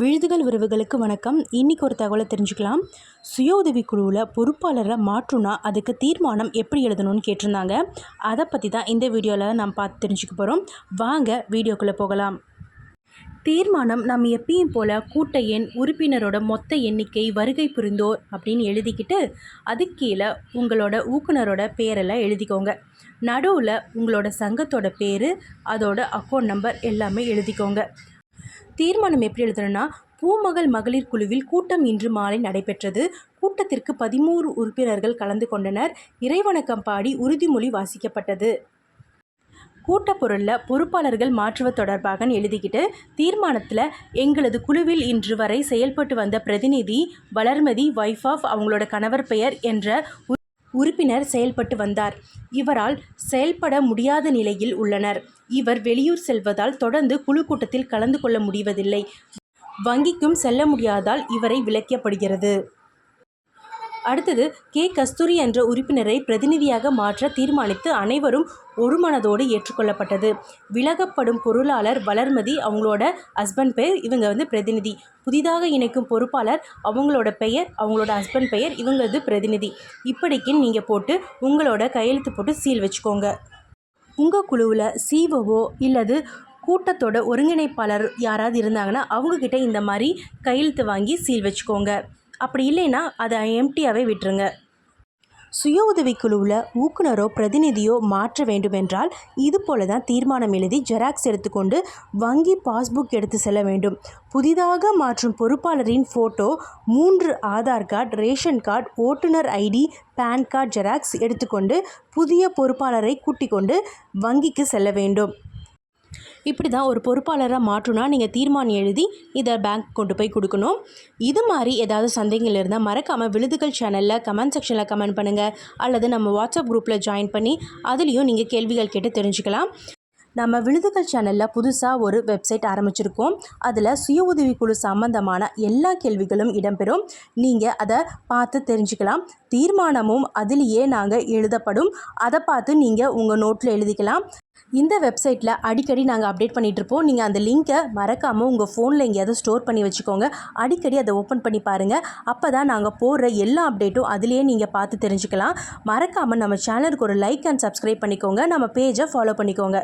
விழுதுகள் உறவுகளுக்கு வணக்கம். இன்றைக்கி ஒரு தகவலை தெரிஞ்சுக்கலாம். சுய உதவி குழுவில் பொறுப்பாளரை மாற்றுனா அதுக்கு தீர்மானம் எப்படி எழுதணும்னு கேட்டிருந்தாங்க. அதை பற்றி தான் இந்த வீடியோவில் நாம் பார்த்து தெரிஞ்சுக்க போகிறோம் வாங்க வீடியோக்குள்ளே போகலாம். தீர்மானம் நம்ம எப்பயும் போல் கூட்ட எண் உறுப்பினரோட மொத்த எண்ணிக்கை வருகை புரிந்தோர் அப்படின்னு எழுதிக்கிட்டு அதுக்கு கீழே உங்களோட ஊக்குனரோட பேரெல்லாம் எழுதிக்கோங்க. நடுவில் உங்களோட சங்கத்தோட பேர் அதோட அக்கௌண்ட் நம்பர் எல்லாமே எழுதிக்கோங்க. தீர்மானம் எப்படி எழுதணும்னா பூமகள் மகளிர் குழுவில் கூட்டம் இன்று மாலை நடைபெற்றது. கூட்டத்திற்கு பதிமூறு உறுப்பினர்கள் கலந்து கொண்டனர். இறைவணக்கம் பாடி உறுதிமொழி வாசிக்கப்பட்டது. கூட்டப்பொருளில் பொறுப்பாளர்கள் மாற்றுவது தொடர்பாக எழுதிக்கிட்டு தீர்மானத்தில் எங்களது குழுவில் இன்று வரை செயல்பட்டு வந்த பிரதிநிதி வளர்மதி வைஃப் ஆஃப் அவங்களோட கணவர் பெயர் என்ற உறுப்பினர் செயல்பட்டு வந்தார். இவரால் செயல்பட முடியாத நிலையில் உள்ளனர். இவர் வெளியூர் செல்வதால் தொடர்ந்து குழு கூட்டத்தில் கலந்து கொள்ள முடிவதில்லை. வங்கிக்கும் செல்ல முடியாதால் இவரை விலக்கப்படுகிறது அடுத்தது கே. கஸ்தூரி என்ற உறுப்பினரை பிரதிநிதியாக மாற்ற தீர்மானித்து அனைவரும் ஒருமனதோடு ஏற்றுக்கொள்ளப்பட்டது. விலகப்படும் பொருளாளர் வளர்மதி அவங்களோட ஹஸ்பண்ட் பெயர் இவங்க வந்து பிரதிநிதி. புதிதாக இணைக்கும் பொறுப்பாளர் அவங்களோட பெயர் அவங்களோட ஹஸ்பண்ட் பெயர் இவங்களது பிரதிநிதி. இப்படிக்கு நீங்கள் போட்டு உங்களோட கையெழுத்து போட்டு சீல் வச்சுக்கோங்க. உங்கள் குழுவில் சிஓஓ இல்லது கூட்டத்தோட ஒருங்கிணைப்பாளர் யாராவது இருந்தாங்கன்னா அவங்கக்கிட்ட இந்த மாதிரி கையெழுத்து வாங்கி சீல் வச்சுக்கோங்க. அப்படி இல்லைன்னா அதை எம்டியாகவே விட்டுருங்க. சுய உதவிக்குழுவில் ஊக்குனரோ பிரதிநிதியோ மாற்ற வேண்டுமென்றால் இது போல தான் தீர்மானம் எழுதி ஜெராக்ஸ் எடுத்துக்கொண்டு வங்கி பாஸ்புக் எடுத்து செல்ல வேண்டும். புதிதாக மாற்றும் பொறுப்பாளரின் ஃபோட்டோ மூன்று ஆதார் கார்டு ரேஷன் கார்டு ஓட்டுநர் ஐடி பேன் கார்டு ஜெராக்ஸ் எடுத்துக்கொண்டு புதிய பொறுப்பாளரை கூட்டிக் கொண்டு வங்கிக்கு செல்ல வேண்டும். இப்படி தான் ஒரு பொறுப்பாளராக மாற்றுனா நீங்கள் தீர்மானம் எழுதி இதை பேங்க் கொண்டு போய் கொடுக்கணும். இது மாதிரி ஏதாவது சந்தேகங்கள் இருந்தால் மறக்காமல் விழுதுகள் சேனலில் கமெண்ட் செக்ஷனில் கமெண்ட் பண்ணுங்கள் அல்லது நம்ம வாட்ஸ்அப் குரூப்பில் ஜாயின் பண்ணி அதுலேயும் நீங்கள் கேள்விகள் கேட்டு தெரிஞ்சுக்கலாம். நம்ம விழுதுகள் சேனலில் புதுசாக ஒரு வெப்சைட் ஆரம்பிச்சிருக்கோம். அதில் சுய உதவிக்குழு சம்பந்தமான எல்லா கேள்விகளும் இடம்பெறும். நீங்கள் அதை பார்த்து தெரிஞ்சுக்கலாம். தீர்மானமும் அதிலேயே நாங்கள் எழுதப்படும். அதை பார்த்து நீங்கள் உங்கள் நோட்டில் எழுதிக்கலாம். இந்த வெப்சைட்டில் அடிக்கடி நாங்கள் அப்டேட் பண்ணிகிட்ருப்போம் நீங்கள் அந்த லிங்க்கை மறக்காமல் உங்கள் ஃபோனில் எங்கேயாவது ஸ்டோர் பண்ணி வச்சுக்கோங்க. அடிக்கடி அதை ஓப்பன் பண்ணி பாருங்கள் அப்போ தான் நாங்கள் போடுற எல்லா அப்டேட்டும் அதிலேயே நீங்கள் பார்த்து தெரிஞ்சுக்கலாம். மறக்காமல் நம்ம சேனலுக்கு ஒரு லைக் அண்ட் சப்ஸ்கிரைப் பண்ணிக்கோங்க. நம்ம பேஜை ஃபாலோ பண்ணிக்கோங்க.